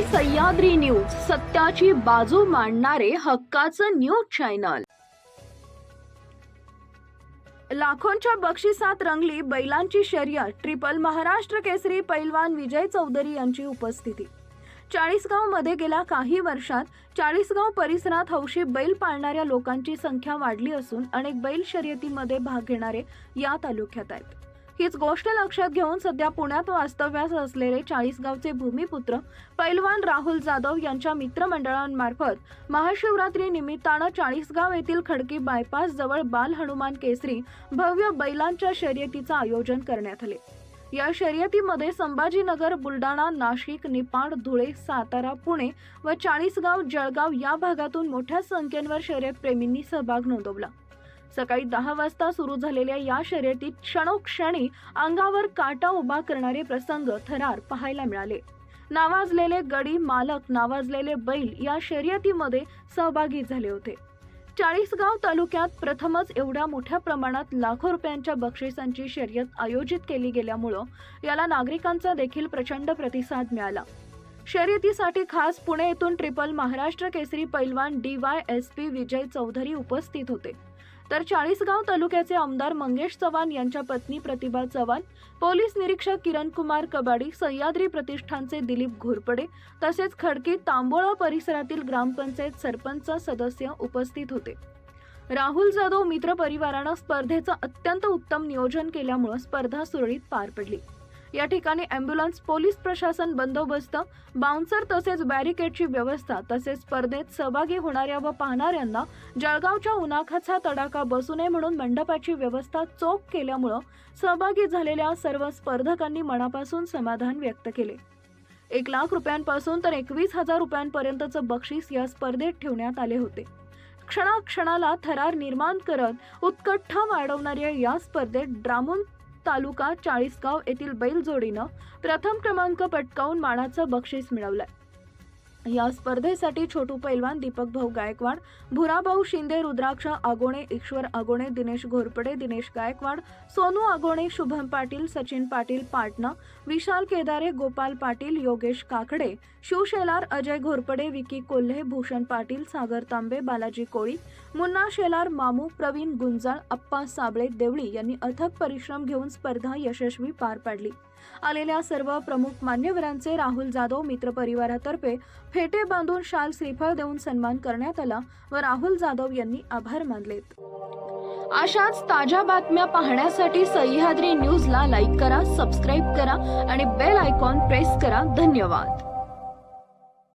Sahyadri news सत्याची बाजू मांडणारे हक्काचं न्यूज चॅनल लाखोंच्या बक्षिसात रंगली बैलांची शर्यत ट्रिपल महाराष्ट्र केसरी पैलवान विजय चौधरी यांची उपस्थिती. चाळीसगावमध्ये गेल्या काही वर्षात चाळीसगाव परिसरात हौशी बैल पाळणाऱ्या लोकांची संख्या वाढली असून अनेक बैल शर्यतीमध्ये भाग घेणारे या तालुक्यात आहेत. हीच गोष्ट लक्षात घेऊन सध्या पुण्यात वास्तव्यास असलेले चाळीसगावचे भूमिपुत्र पैलवान राहुल जाधव यांच्या मित्रमंडळांमार्फत महाशिवरात्री निमित्तानं चाळीसगाव येथील खडकी बायपास जवळ बाल हनुमान केसरी भव्य बैलांच्या शर्यतीचं आयोजन करण्यात आले. या शर्यतीमध्ये संभाजीनगर बुलडाणा नाशिक निपाड धुळे सातारा पुणे व चाळीसगाव जळगाव या भागातून मोठ्या संख्येवर शर्यत प्रेमींनी सहभाग नोंदवला. सकाळी दहा वाजता सुरू झालेल्या या शर्यतीत क्षणोक्षणी अंगावर काटा उभा करणारे प्रसंग थरार पाहायला मिळाले. नावाजलेले गडी मालक नावाजलेले बैल या शर्यतीमध्ये सहभागी झाले होते. चाळीसगाव तालुक्यात प्रथमच एवढ्या मोठ्या प्रमाणात लाखो रुपयांच्या बक्षिसांची शर्यत आयोजित केली गेल्यामुळं याला नागरिकांचा देखील प्रचंड प्रतिसाद मिळाला. शर्यतीसाठी खास पुणे येथून ट्रिपल महाराष्ट्र केसरी पैलवान D Y S P Vijay Chaudhari उपस्थित होते. तर चाळीसगाव तालुक्याचे आमदार मंगेश चव्हाण यांच्या पत्नी प्रतिभा चव्हाण पोलीस निरीक्षक किरण कुमार कबाडी सह्याद्री प्रतिष्ठानचे दिलीप घोरपडे तसेच खडकी तांबोळा परिसरातील ग्रामपंचायत सरपंच सदस्य उपस्थित होते. राहुल जाधव मित्र परिवारानं स्पर्धेचं अत्यंत उत्तम नियोजन केल्यामुळं स्पर्धा सुरळीत पार पडली. या ठिकाणी अँब्युलन्स पोलीस प्रशासन बंदोबस्त बाउन्सर तसेच बॅरिकेडची व्यवस्था तसेच स्पर्धेत सहभागी होणाऱ्या व पाहणाऱ्यांना जळगावच्या उन्हाखाचा तडाखा बसू नये म्हणून मंडपाची व्यवस्था चोख केल्यामुळं सहभागी झालेल्या सर्व स्पर्धकांनी मनापासून समाधान व्यक्त केले. एक लाख रुपयांपासून तर एकवीस हजार रुपयांपर्यंतचं बक्षीस या स्पर्धेत ठेवण्यात आले होते. क्षणाक्षणाला थरार निर्माण करत उत्कट वाढवणाऱ्या या स्पर्धेत ड्रामून तालुका चाळीसगाव येथील बैलजोडीनं प्रथम क्रमांक पटकावून मानाचं बक्षीस मिळवलंय. या स्पर्धेसाठी छोटू पैलवान दीपक भाऊ गायकवाड भुराभाऊ शिंदे रुद्राक्ष आगोणे ईश्वर आगोणे दिनेश घोरपडे दिनेश गायकवाड सोनू आगोणे शुभम पाटील सचिन पाटील पाटणा विशाल केदारे गोपाल पाटील योगेश काकडे शिवशेलार अजय घोरपडे विकी कोल्हे भूषण पाटील सागर तांबे बालाजी कोळी मुन्ना शेलार मामू प्रवीण गुंजाळ अप्पा साबळे देवळी यांनी अथक परिश्रम घेऊन स्पर्धा यशस्वी पार पाडली. आलेल्या सर्व प्रमुख मान्यवरांचे राहुल जाधव मित्र परिवारातर्फे फेटे बांधून शाल श्रीफळ देऊन सन्मान करण्यात आला व राहुल जाधव यांनी आभार मानलेत. अशाच ताज्या बातम्या पाहण्यासाठी सह्याद्री न्यूजला लाईक करा सबस्क्राईब करा आणि बेल आयकॉन प्रेस करा. धन्यवाद.